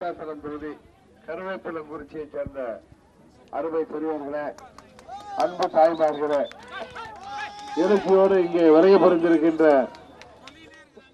விருத்தாசலம் தொகுதி கருவேப்பிலங்குறிச்சியைச் சேர்ந்த அருமை பெரியவர்களே அன்பு தாய்மார்களே எழுச்சியோடு இங்கே வரைய புரிஞ்சிருக்கின்ற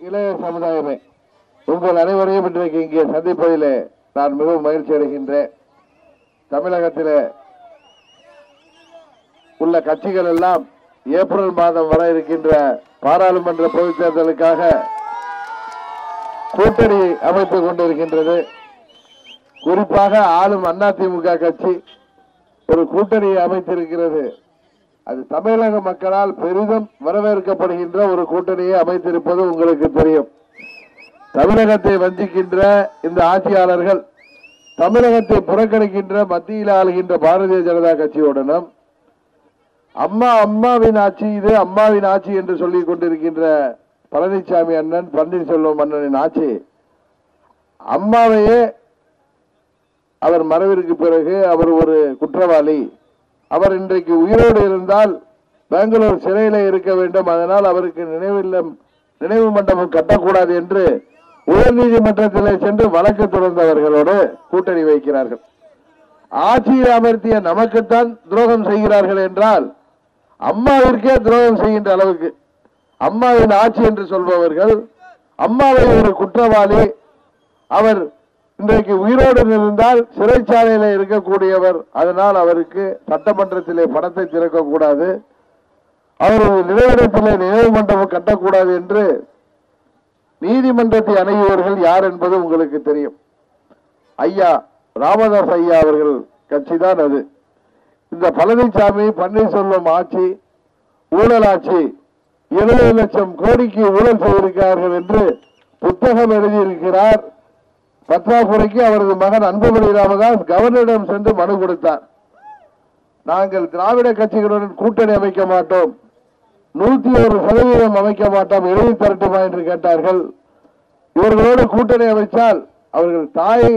இளைய சமுதாயமே உங்கள் அனைவரையும் இன்றைக்கு இங்கே சந்திப்பதிலே நான் மிகவும் மகிழ்ச்சி அடைகின்றேன். தமிழகத்தில் உள்ள கட்சிகள் எல்லாம் ஏப்ரல் மாதம் வர இருக்கின்ற பாராளுமன்ற பொதுத் தேர்தலுக்காக கூட்டணி அமைத்துக் கொண்டிருக்கின்றது. குறிப்பாக ஆளும் அதிமுக கட்சி ஒரு கூட்டணியை அமைத்திருக்கிறது. அது தமிழக மக்களால் பெரிதும் வரவேற்கப்படுகின்ற ஒரு கூட்டணியை அமைத்திருப்பது உங்களுக்கு தெரியும். தமிழகத்தை வஞ்சிக்கின்ற இந்த ஆட்சியாளர்கள் தமிழகத்தை புறக்கணிக்கின்ற மத்தியில் ஆளுகின்ற பாரதிய ஜனதா கட்சியுடனும் அம்மா அம்மாவின் ஆட்சி இது அம்மாவின் ஆட்சி என்று சொல்லிக் கொண்டிருக்கின்ற பழனிசாமி அண்ணன் பன்னீர்செல்வம் அண்ணனின் ஆட்சி அம்மாவையே அவர் மறைவிற்கு பிறகு அவர் ஒரு குற்றவாளி. அவர் இன்றைக்கு உயிரோடு இருந்தால் பெங்களூர் சிறையில் இருக்க வேண்டும். அதனால் அவருக்கு நினைவில்லம் நினைவு மண்டபம் கட்டக்கூடாது என்று உயர்நீதிமன்றத்திலே சென்று வழக்கு தொடர்ந்தவர்களோடு கூட்டணி வைக்கிறார்கள். ஆட்சியில் அமர்த்திய நமக்குத்தான் துரோகம் செய்கிறார்கள் என்றால் அம்மாவிற்கே துரோகம் செய்கின்ற அளவுக்கு அம்மாவின் ஆட்சி என்று சொல்பவர்கள் அம்மாவை ஒரு குற்றவாளி அவர் இன்றைக்கு உயிரோடு இருந்தால் சிறைச்சாலையில் இருக்கக்கூடியவர் அதனால் அவருக்கு சட்டமன்றத்திலே பணத்தை திறக்கக்கூடாது. அவரது நினைவிடத்திலே நினைவு மண்டபம் கட்டக்கூடாது என்று நீதிமன்றத்தை அணுகியவர்கள் யார் என்பது உங்களுக்கு தெரியும். ஐயா ராமதாஸ் ஐயா அவர்கள் கட்சிதான் அது. இந்த பழனிசாமி பன்னீர்செல்வம் ஆட்சி ஊழல் ஆட்சி இருபது லட்சம் கோடிக்கு ஊழல் செய்திருக்கிறார்கள் என்று புத்தகம் எழுதியிருக்கிறார் பற்றாக்குறைக்கு அவரது மகன் அன்புமணி ராமதாஸ் கவர்னரிடம் சென்று மனு கொடுத்தார். நாங்கள் திராவிட கட்சிகளுடன் கூட்டணி அமைக்க மாட்டோம். நூத்தி ஒரு சதவீதம் அமைக்க மாட்டோம். எழுதி தரட்டுமா என்று கேட்டார்கள். இவர்களோடு கூட்டணி அமைச்சால் அவர்கள் தாய்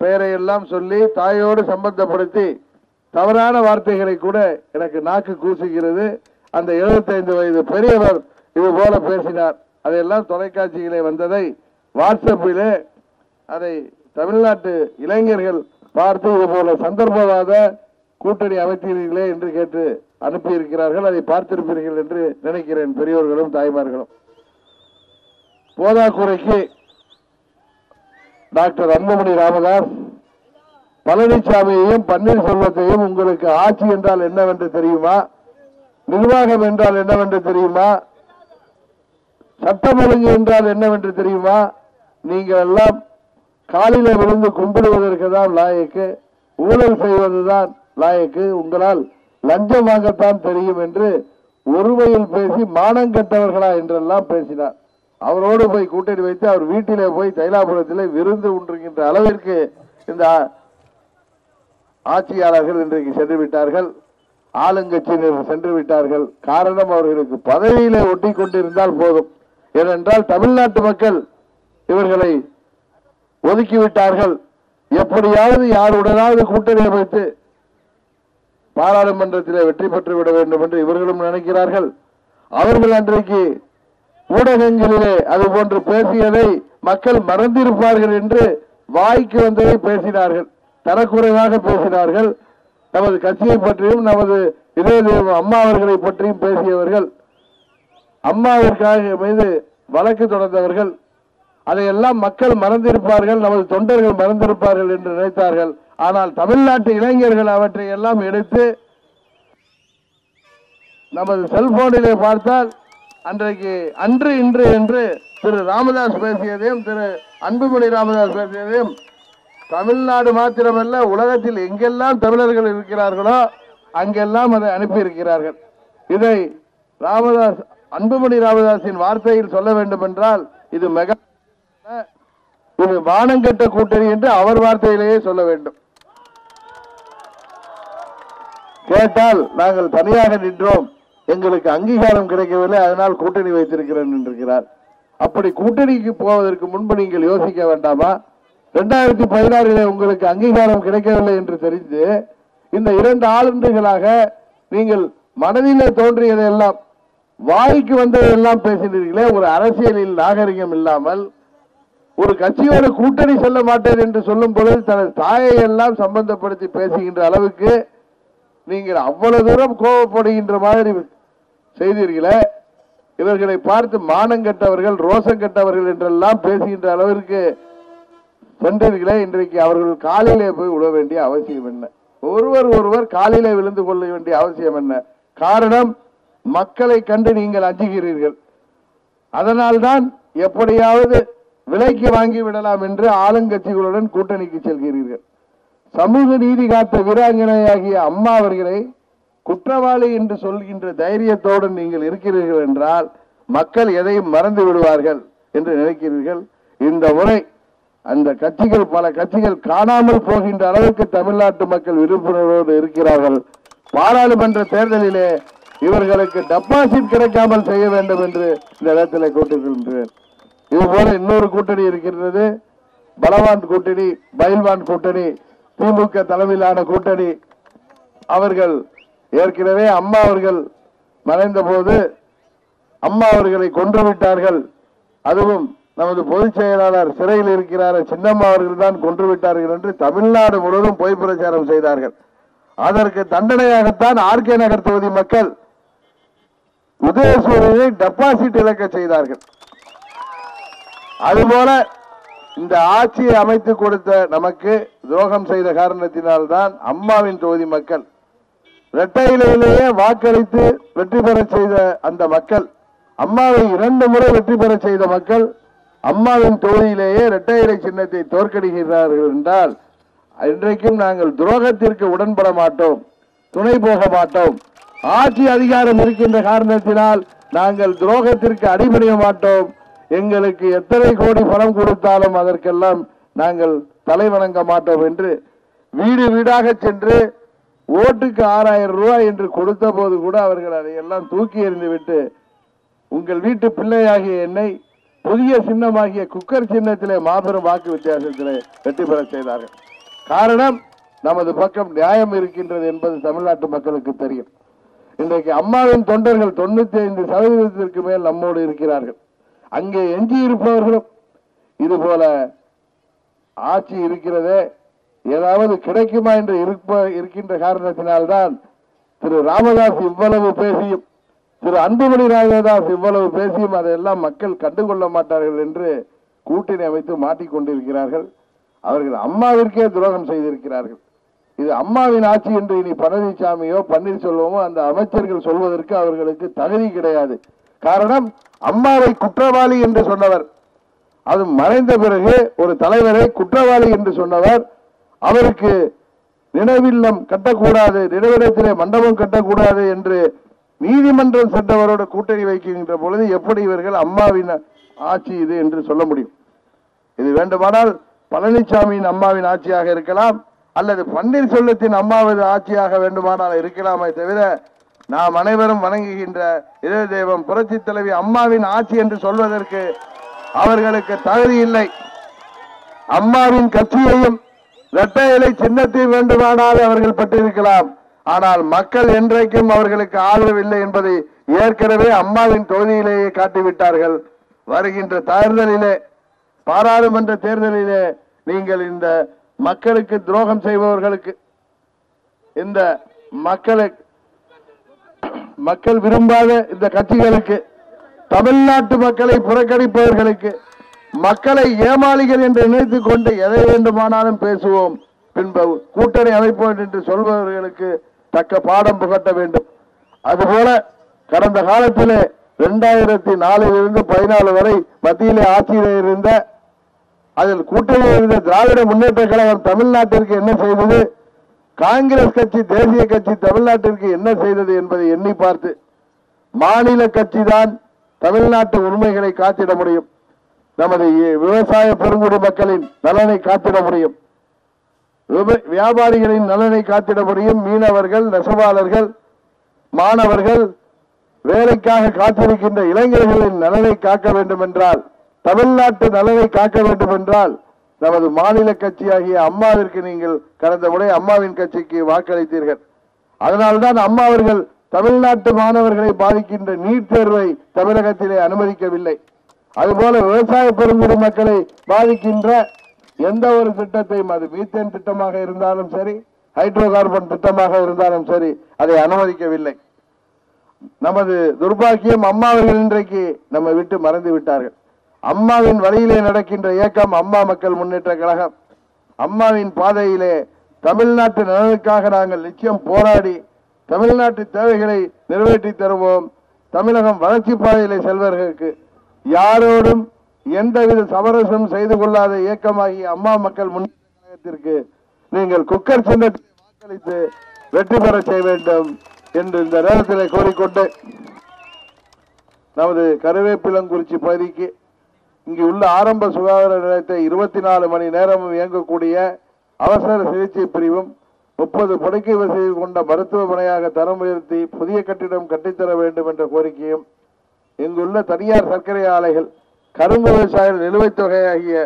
பெயரை எல்லாம் சொல்லி தாயோடு சம்பந்தப்படுத்தி தவறான வார்த்தைகளை கூட எனக்கு நாக்கு கூசுகிறது. அந்த 75 வயது பெரியவர் இது போல பேசினார். அதையெல்லாம் தொலைக்காட்சிகளை வந்ததை வாட்ஸ்அப்பிலே அதை தமிழ்நாட்டு இளைஞர்கள் பார்த்து இது போல சந்தர்ப்பவாத கூட்டணி அமைத்தீர்களே என்று கேட்டு அனுப்பியிருக்கிறார்கள். அதை பார்த்திருப்பீர்கள் என்று நினைக்கிறேன் பெரியோர்களும் தாய்மார்களும். போதாக்குறைக்கு டாக்டர் அன்புமணி ராமதாஸ் பழனிசாமியையும் பன்னீர்செல்வத்தையும் உங்களுக்கு ஆட்சி என்றால் என்னவென்று தெரியுமா? நிர்வாகம் என்றால் என்னவென்று தெரியுமா? சட்டம் ஒழுங்கு என்றால் என்னவென்று தெரியுமா? நீங்கள் எல்லாம் காலில விழுந்து கும்பிடுவதற்கு தான் லாயக்கு ஊழல் செய்வதுதான் லாயக்கு. உங்களால் லஞ்சம் வாங்கத்தான் தெரியும் என்று ஒருமையில் பேசி மானங்கெட்டவர்களா என்றெல்லாம் பேசினார். அவரோடு போய் கூட்டணி வைத்து அவர் வீட்டிலே போய் தைலாபுரத்திலே விருந்து உண்டுகின்ற அளவிற்கு இந்த ஆட்சியாளர்கள் இன்றைக்கு சென்று விட்டார்கள். ஆளுங்கட்சியினர் சென்று விட்டார்கள். காரணம் அவர்களுக்கு பதவியிலே ஒட்டி கொண்டிருந்தால் போதும். ஏனென்றால் தமிழ்நாட்டு மக்கள் இவர்களை ஒதுக்கிவிட்டார்கள். எப்படியாவது யாருடனாவது கூட்டணி அமைத்து பாராளுமன்றத்தில் வெற்றி பெற்று விட வேண்டும் என்று இவர்களும் நினைக்கிறார்கள். அவர்கள் அன்றைக்கு ஊடகங்களிலே அது போன்று பேசியதை மக்கள் மறந்திருப்பார்கள் என்று வாய்க்கு வந்ததை பேசினார்கள். தரக்குறைவாக பேசினார்கள். நமது கட்சியை பற்றியும் நமது இதே அம்மா அவர்களை பற்றியும் பேசியவர்கள் அம்மாவிற்காக மீது வழக்கு தொடர்ந்தவர்கள் அதையெல்லாம் மக்கள் மறந்திருப்பார்கள் நமது தொண்டர்கள் மறந்திருப்பார்கள் என்று நினைத்தார்கள். ஆனால் தமிழ்நாட்டு இளைஞர்கள் அவற்றை எல்லாம் எடுத்து நமது செல்போனிலே பார்த்தால் அன்றைக்கு அன்று இன்று என்று திரு ராமதாஸ் பேசியதையும் திரு அன்புமணி ராமதாஸ் பேசியதையும் தமிழ்நாடு மாத்திரமல்ல உலகத்தில் எங்கெல்லாம் தமிழர்கள் இருக்கிறார்களோ அங்கெல்லாம் அதை அனுப்பியிருக்கிறார்கள். இதை ராமதாஸ் அன்புமணி ராமதாஸின் வார்த்தையில் சொல்ல வேண்டும் என்றால் இது மெகா இது வானங்கட்ட கூட்டணி என்று அவர் வார்த்தையிலேயே சொல்ல வேண்டும். கேட்டால் நாங்கள் தனியாக நின்றோம். எங்களுக்கு அங்கீகாரம் கிடைக்கவில்லை. அதனால் கூட்டணி வைத்திருக்கிறேன் என்றிருக்கிறார். அப்படி கூட்டணிக்கு போவதற்கு முன்பு நீங்கள் யோசிக்க வேண்டாமா? ரெண்டாயிரத்தி பதினாறிலே உங்களுக்கு அங்கீகாரம் கிடைக்கவில்லை என்று தெரிந்து இந்த இரண்டு ஆளுநர்களாக நீங்கள் மனதிலே தோன்றியதையெல்லாம் வாய்க்கு வந்ததெல்லாம் பேசினீர்களே. ஒரு அரசியலில் நாகரிகம் இல்லாமல் ஒரு கட்சியோட கூட்டணி செல்ல மாட்டேன் என்று சொல்லும் பொழுது தனது தாயை எல்லாம் சம்பந்தப்படுத்தி பேசுகின்ற அளவுக்கு நீங்கள் அவ்வளவு தூரம் கோபப்படுகின்ற மாதிரி செய்தீர்களே. இவர்களை பார்த்து மானம் கெட்டவர்கள் ரோசம் கெட்டவர்கள் என்றெல்லாம் பேசுகின்ற அளவிற்கு சென்றீர்களே. இன்றைக்கு அவர்கள் காலையிலே போய் விட வேண்டிய அவசியம் என்ன? ஒருவர் ஒருவர் காலையிலே விழுந்து கொள்ள வேண்டிய அவசியம் என்ன? காரணம் மக்களை கண்டு நீங்கள் அஞ்சுகிறீர்கள். அதனால்தான் எப்படியாவது விலைக்கு வாங்கி விடலாம் என்று ஆளுங்கட்சிகளுடன் கூட்டணிக்கு செல்கிறீர்கள். சமூக நீதி காத்த வீராங்கனையாகிய அம்மா அவர்களை குற்றவாளி என்று சொல்கின்ற தைரியத்தோடு நீங்கள் இருக்கிறீர்கள் என்றால் மக்கள் எதையும் மறந்து விடுவார்கள் என்று நினைக்கிறீர்கள். இந்த முறை அந்த கட்சிகள் பல கட்சிகள் காணாமல் போகின்ற அளவுக்கு தமிழ்நாட்டு மக்கள் விழிப்புணர்வோடு இருக்கிறார்கள். பாராளுமன்ற தேர்தலிலே இவர்களுக்கு டெபாசிட் கிடைக்காமல் செய்ய வேண்டும் என்று இந்த இடத்தில் கூட்டுகின்றேன் இது போல இன்னொரு கூட்டணி இருக்கின்றது பலவான் கூட்டணி பயில்வான் கூட்டணி திமுக தலைமையிலான கூட்டணி. அவர்கள் ஏற்கனவே அம்மா அவர்கள் மறைந்த போது அம்மா அவர்களை கொன்று விட்டார்கள். அதுவும் நமது பொதுச் செயலாளர் சிறையில் இருக்கிறார் சின்னம்மா அவர்கள் தான் கொன்று விட்டார்கள் என்று தமிழ்நாடு முழுவதும் பொய் பிரச்சாரம் செய்தார்கள். அதற்கு தண்டனையாகத்தான் ஆர்கே நகர் தொகுதி மக்கள் உதயசூரியனை டெபாசிட் இழக்க செய்தார்கள். அதுபோல இந்த ஆட்சியை அமைத்து கொடுத்த நமக்கு துரோகம் செய்த காரணத்தினால்தான் அம்மாவின் தொகுதி மக்கள் இரட்டையிலேயே வாக்களித்து வெற்றி பெற செய்த அந்த மக்கள் அம்மாவை இரண்டு முறை வெற்றி பெற செய்த மக்கள் அம்மாவின் தொகுதியிலேயே இரட்டையிலை சின்னத்தை தோற்கடிக்கிறார்கள் என்றால் இன்றைக்கும் நாங்கள் துரோகத்திற்கு உடன்பட மாட்டோம் துணை போக மாட்டோம். ஆட்சி அதிகாரம் இருக்கின்ற காரணத்தினால் நாங்கள் துரோகத்திற்கு அடிபணிய மாட்டோம். எங்களுக்கு எத்தனை கோடி பணம் கொடுத்தாலும் அதற்கெல்லாம் நாங்கள் தலை வணங்க மாட்டோம் என்று வீடு வீடாக சென்று ஓட்டுக்கு ஆறாயிரம் ரூபாய் என்று கொடுத்த போது கூட அவர்கள் அதையெல்லாம் தூக்கி எறிந்து விட்டு உங்கள் வீட்டு பிள்ளையாகிய என்னை புதிய சின்னமாகிய குக்கர் சின்னத்திலே மாபெரும் வாக்கு வித்தியாசத்திலே வெற்றி பெற செய்தார்கள். காரணம் நமது பக்கம் நியாயம் இருக்கின்றது என்பது தமிழ்நாட்டு மக்களுக்கு தெரியும். இன்றைக்கு அம்மாவின் தொண்டர்கள் தொண்ணூத்தி ஐந்து சதவீதத்திற்கு மேல் நம்மோடு இருக்கிறார்கள். அங்கே எஞ்சியிருப்பவர்களும் இது போல ஆட்சி இருக்கிறதே ஏதாவது கிடைக்குமா என்று இருப்ப இருக்கின்ற காரணத்தினால்தான் திரு ராமதாஸ் இவ்வளவு பேசியும் திரு அன்புமணி ராமதாஸ் இவ்வளவு பேசியும் அதையெல்லாம் மக்கள் கண்டுகொள்ள மாட்டார்கள் என்று கூட்டணி அமைத்து மாட்டிக்கொண்டிருக்கிறார்கள். அவர்கள் அம்மாவிற்கே துரோகம் செய்திருக்கிறார்கள். இது அம்மாவின் ஆட்சி என்று இனி பழனிசாமியோ பன்னீர்செல்வமோ அந்த அமைச்சர்கள் சொல்வதற்கு அவர்களுக்கு தகுதி கிடையாது. காரணம் அம்மாவை குற்றவாளி என்று சொன்னவர். அது மறைந்த பிறகு ஒரு தலைவரை குற்றவாளி என்று சொன்னவர். அவருக்கு நினைவில்லம் கட்டக்கூடாது நினைவிடத்திலே மண்டபம் கட்டக்கூடாது என்று நீதிமன்றம் சென்றவரோட கூட்டணி வைக்கின்ற பொழுது எப்படி இவர்கள் அம்மாவின் ஆட்சி இது என்று சொல்ல முடியும். இது வேண்டுமானால் பழனிசாமியின் அம்மாவின் ஆட்சியாக இருக்கலாம் அல்லது பன்னீர்செல்வத்தின் அம்மாவது ஆட்சியாக வேண்டுமானால் இருக்கலாமே தவிர நாம் அனைவரும் வணங்குகின்ற இதய தெய்வம் புரட்சி தலைவி அம்மாவின் ஆட்சி என்று சொல்வதற்கு அவர்களுக்கு தகுதி இல்லை. அம்மாவின் கட்சியையும் இரட்டை இலை சின்னத்தையும் வேண்டுமானால் அவர்கள் பெற்றிருக்கலாம். ஆனால் மக்கள் என்றைக்கும் அவர்களுக்கு ஆதரவில்லை என்பதை ஏற்கனவே அம்மாவின் தொகுதியிலேயே காட்டிவிட்டார்கள். வருகின்ற தேர்தலிலே பாராளுமன்ற தேர்தலிலே நீங்கள் இந்த மக்களுக்கு துரோகம் செய்பவர்களுக்கு இந்த மக்களுக்கு மக்கள் விரும்பாத இந்த கட்சிகளுக்கு தமிழ்நாட்டு மக்களை புறக்கணிப்பவர்களுக்கு மக்களை ஏமாளிகள் என்று நினைத்துக் கொண்டு எதை வேண்டுமானாலும் பேசுவோம். பின்பு கூட்டணி அமைப்போம் என்று சொல்பவர்களுக்கு தக்க பாடம் புகட்ட வேண்டும். அதுபோல கடந்த காலத்திலே இரண்டாயிரத்தி நாலிலிருந்து பதினாலு வரை மத்தியிலே ஆட்சியில் இருந்த அதில் கூட்டணியில் இருந்த திராவிட முன்னேற்ற கழகம் தமிழ்நாட்டிற்கு என்ன செய்தது? காங்கிரஸ் கட்சி தேசிய கட்சி தமிழ்நாட்டிற்கு என்ன செய்தது என்பதை எண்ணி பார்த்து மாநில கட்சி தான் தமிழ்நாட்டு உரிமைகளை காத்திட முடியும். நமது விவசாய பெருங்குடி மக்களின் நலனை காத்திட முடியும். வியாபாரிகளின் நலனை காத்திட முடியும். மீனவர்கள் நெசவாளர்கள் மாணவர்கள் வேலைக்காக காத்திருக்கின்ற இளைஞர்களின் நலனை காக்க வேண்டும் என்றால் தமிழ்நாட்டு நலனை காக்க வேண்டும் என்றால் நமது மாநில கட்சியாகிய அம்மாவிற்கு நீங்கள் கடந்த முறை அம்மாவின் கட்சிக்கு வாக்களித்தீர்கள். அதனால்தான் அம்மா அவர்கள் தமிழ்நாட்டு மாணவர்களை பாதிக்கின்ற நீட் தேர்வை தமிழகத்திலே அனுமதிக்கவில்லை. அதுபோல விவசாய பெருங்குடி மக்களை பாதிக்கின்ற எந்த ஒரு திட்டத்தையும் அது மீத்தேன் திட்டமாக இருந்தாலும் சரி ஹைட்ரோ கார்பன் திட்டமாக இருந்தாலும் சரி அதை அனுமதிக்கவில்லை. நமது துர்பாக்கியம் அம்மா அவர்கள் இன்றைக்கு நம்ம விட்டு மறந்து விட்டார்கள். அம்மாவின் வழியிலே நடக்கின்ற இயக்கம் அம்மா மக்கள் முன்னேற்ற கழகம். அம்மாவின் பாதையிலே தமிழ்நாட்டு நலனுக்காக நாங்கள் நிச்சயம் போராடி தமிழ்நாட்டு தேவைகளை நிறைவேற்றி தருவோம். தமிழகம் வளர்ச்சி பாதையிலே செல்வர்களுக்கு யாரோடும் எந்தவித சமரசம் செய்து கொள்ளாத இயக்கமாகி அம்மா மக்கள் முன்னேற்ற கழகத்திற்கு நீங்கள் குக்கர் சின்னத்தை வாக்களித்து வெற்றி பெற செய்ய வேண்டும் என்று இந்த நேரத்தில் கோரிக்கொண்டு நமது கருவேப்பிலங்குறிச்சி பகுதிக்கு இங்கு உள்ள ஆரம்ப சுகாதார நிலையத்தை இருபத்தி நாலு மணி நேரமும் இயங்கக்கூடிய அவசர சிகிச்சை பிரிவும் முப்பது படுக்கை வசதி கொண்ட மருத்துவமனையாக தரம் உயர்த்தி புதிய கட்டிடம் கட்டித்தர வேண்டும் என்ற கோரிக்கையும் இங்குள்ள தனியார் சர்க்கரை ஆலைகள் கரும்பு விவசாயிகள் நிலுவைத் தொகையாகிய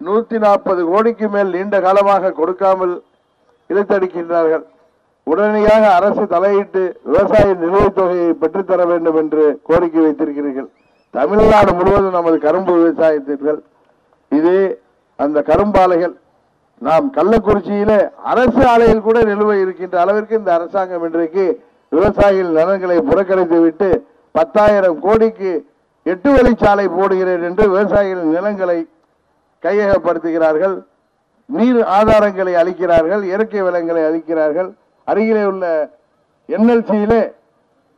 நூற்றி நாற்பது கோடிக்கு மேல் நீண்ட காலமாக கொடுக்காமல் இழுத்தடிக்கின்றார்கள். உடனடியாக அரசு தலையிட்டு விவசாய நிலுவைத் தொகையை பெற்றுத்தர வேண்டும் என்று கோரிக்கை வைத்திருக்கிறீர்கள். தமிழ்நாடு முழுவதும் நமது கரும்பு விவசாயத்திற்கள் இது அந்த கரும்பாலைகள் நாம் கள்ளக்குறிச்சியில அரசு ஆலையில் கூட நிலுவை இருக்கின்ற அளவிற்கு இந்த அரசாங்கம் இன்றைக்கு விவசாயிகள் நலன்களை புறக்கணித்து விட்டு பத்தாயிரம் கோடிக்கு எட்டு வழிச்சாலை போடுகிறேன் என்று விவசாயிகளின் நிலங்களை கையகப்படுத்துகிறார்கள் நீர் ஆதாரங்களை அளிக்கிறார்கள் இயற்கை வளங்களை அளிக்கிறார்கள். அருகிலே உள்ள என்எல்சியிலே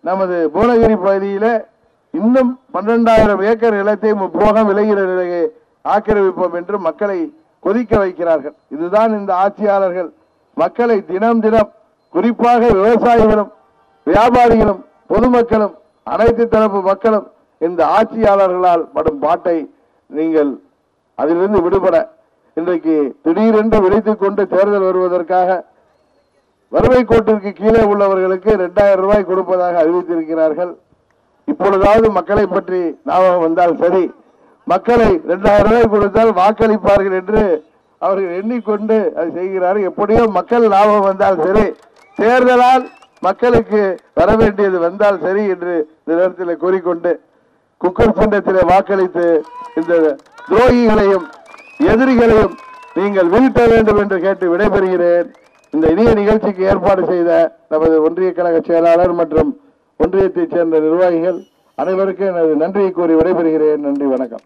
நமது பூனகிரி பகுதியிலே இன்னும் பன்னெண்டாயிரம் ஏக்கர் நிலத்தை போகம் விளைகிற நிலையை ஆக்கிரமிப்போம் என்று மக்களை கொதிக்க வைக்கிறார்கள். இதுதான் இந்த ஆட்சியாளர்கள். மக்களை தினம் தினம் குறிப்பாக விவசாயிகளும் வியாபாரிகளும் பொதுமக்களும் அனைத்து தரப்பு மக்களும் இந்த ஆட்சியாளர்களால் படும் பாட்டை நீங்கள் அதிலிருந்து விடுபட இன்றைக்கு திடீரென்று விழித்துக் கொண்டு தேர்தல் வருவதற்காக வறுமை கோட்டிற்கு கீழே உள்ளவர்களுக்கு இரண்டாயிரம் ரூபாய் கொடுப்பதாக அறிவித்திருக்கிறார்கள். இப்பொழுதாவது மக்களை பற்றி ஞாபகம் வந்தால் சரி. மக்களை இரண்டாயிரம் ரூபாய் கொடுத்தால் வாக்களிப்பார்கள் என்று அவர்கள் எண்ணிக்கொண்டு அதை செய்கிறார்கள். எப்படியோ மக்கள் லாபம் வந்தால் சரி. தேர்தலால் மக்களுக்கு வர வேண்டியது வந்தால் சரி என்று இந்த நேரத்தில் கூறிக்கொண்டு குக்கர் சின்னத்தில் வாக்களித்து இந்த துரோகிகளையும் எதிரிகளையும் நீங்கள் வீழ்த்த வேண்டும் என்று கேட்டு விடைபெறுகிறேன். இந்த இனிய நிகழ்ச்சிக்கு ஏற்பாடு செய்த நமது ஒன்றிய கழக செயலாளர் மற்றும் ஒன்றியத்தைச் சேர்ந்த நிர்வாகிகள் அனைவருக்கும் எனது நன்றியை கூறி விடைபெறுகிறேன். நன்றி வணக்கம்.